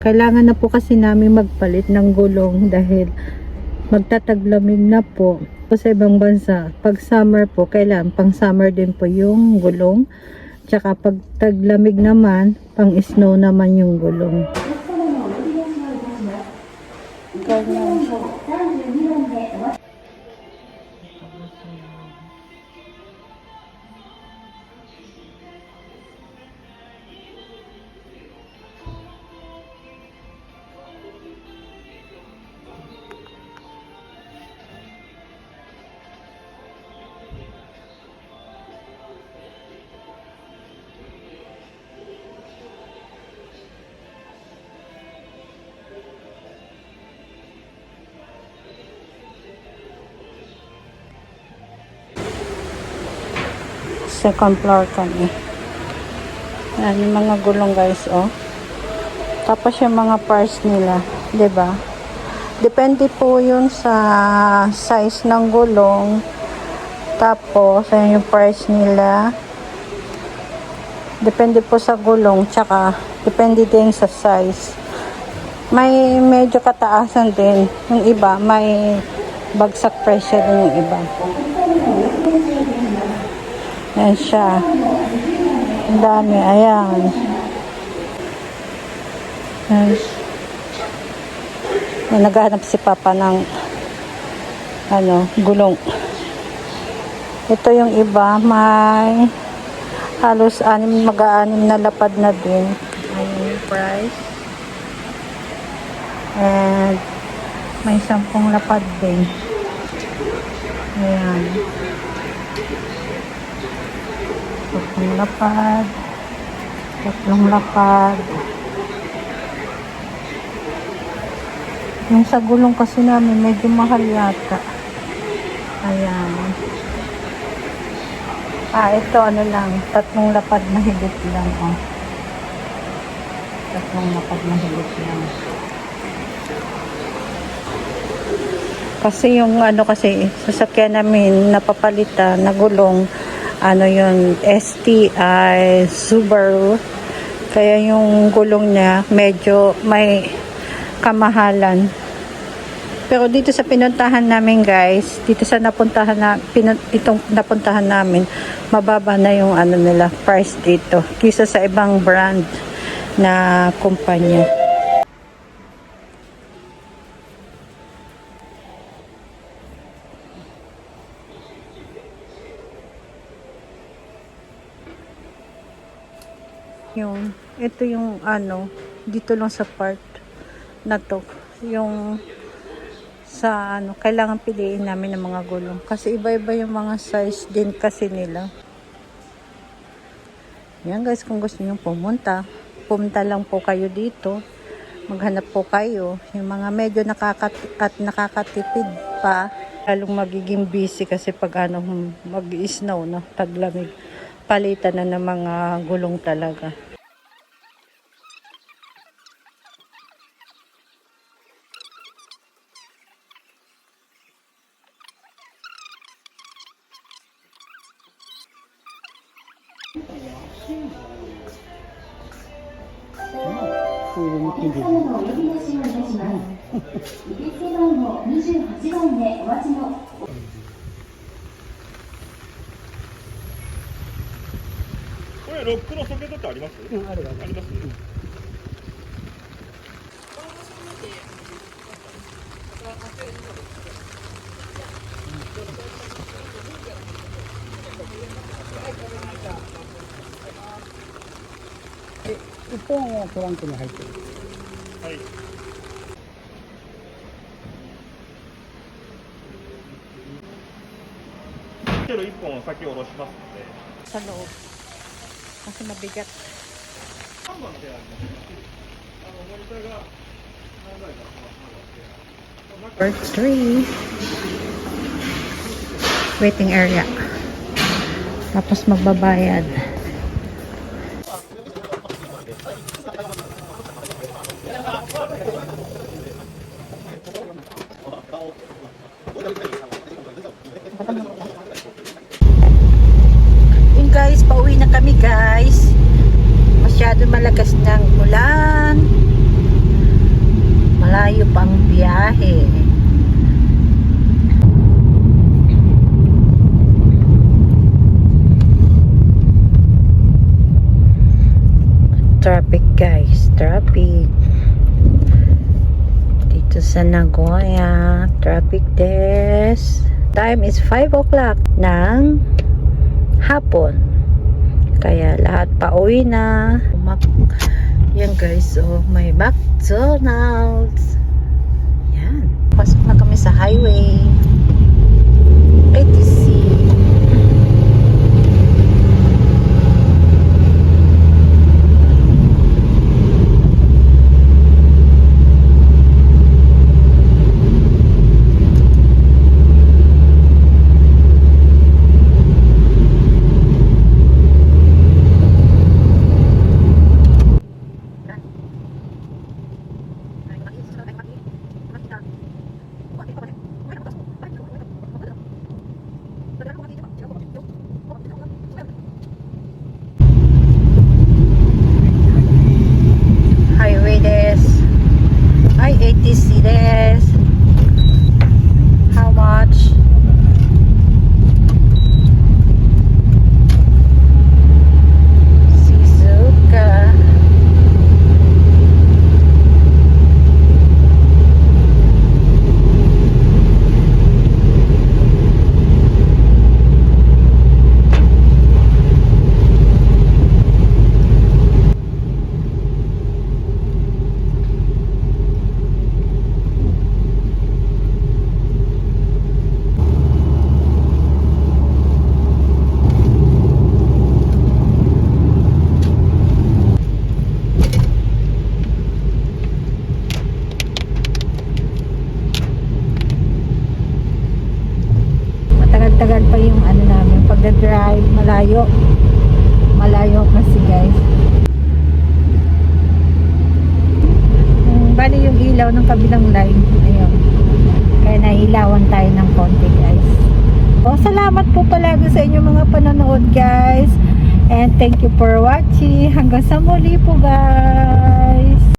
Kailangan na po kasi namin magpalit ng gulong dahil magtataglamig na po. Sa ibang bansa, pag summer po, kailangan pang summer din po yung gulong. Tsaka pag taglamig naman, pang snow naman yung gulong. Second floor kami. Yan yung mga gulong guys, oh. Tapos yung mga parts nila, ba? Depende po yun sa size ng gulong. Tapos, ayan yung price nila. Depende po sa gulong, tsaka depende din sa size. May medyo kataasan din. Yung iba, may bagsak presyo din yung iba. Ayan siya. Ang dami, ayan. Ayan. May naghahanap si Papa ng ano, gulong. Ito yung iba, may halos anim, mag-aanim na lapad na din. Ayan yung price. And may sampung lapad din. Ayan. Tatlong lapad. Tatlong lapad. Yung sa gulong kasi namin, medyo mahal yata. Ayan. Ah, ito ano lang, tatlong lapad na higit lang. Oh. Tatlong lapad na higit lang. Kasi yung ano kasi, sasakyan namin napapalitan na gulong, ano yun, STI Subaru. Kaya yung gulong niya medyo may kamahalan. Pero dito sa pinuntahan namin guys, dito sa napuntahan na pinun, itong napuntahan namin, mababa na yung ano nila price dito kisa sa ibang brand na kumpanya. Yung ito yung ano, dito lang sa part na to. Yung sa ano, kailangan piliin namin ng mga gulong. Kasi iba-iba yung mga size din kasi nila. Yan guys, kung gusto niyo pumunta, pumunta lang po kayo dito. Maghanap po kayo. Yung mga medyo nakakat at nakakatipid pa, lalong magiging busy kasi pag ano, mag-snow, no, taglamig. Palitan na ng mga gulong talaga. れロックのソケットってあります？うん、あるあります？一本はトランクに入ってる。はい。けど一本先下ろしますので。Kasi mabigat. Part 3. Waiting area. Tapos magbabayad. Thank you. Biyahe. Traffic guys, traffic. Dito sa Nagoya, traffic test. Time is 5 o'clock ng hapon. Kaya lahat pa uwi na. Umak yan guys, oh, may McDonald's. Yan. Pasok na kami sa highway. ATC. Highway des. Ay, ATC des. How much? Shizuka. Matagal-tagal pa yung ano namin, pagda-drive, malayo. Malayo kasi guys. Um, bali yung ilaw ng kabilang line. Ayun. Kaya nailawan tayo ng konti guys. O, salamat po palagi sa inyo mga panonood guys. And thank you for watching. Hanggang sa muli po guys.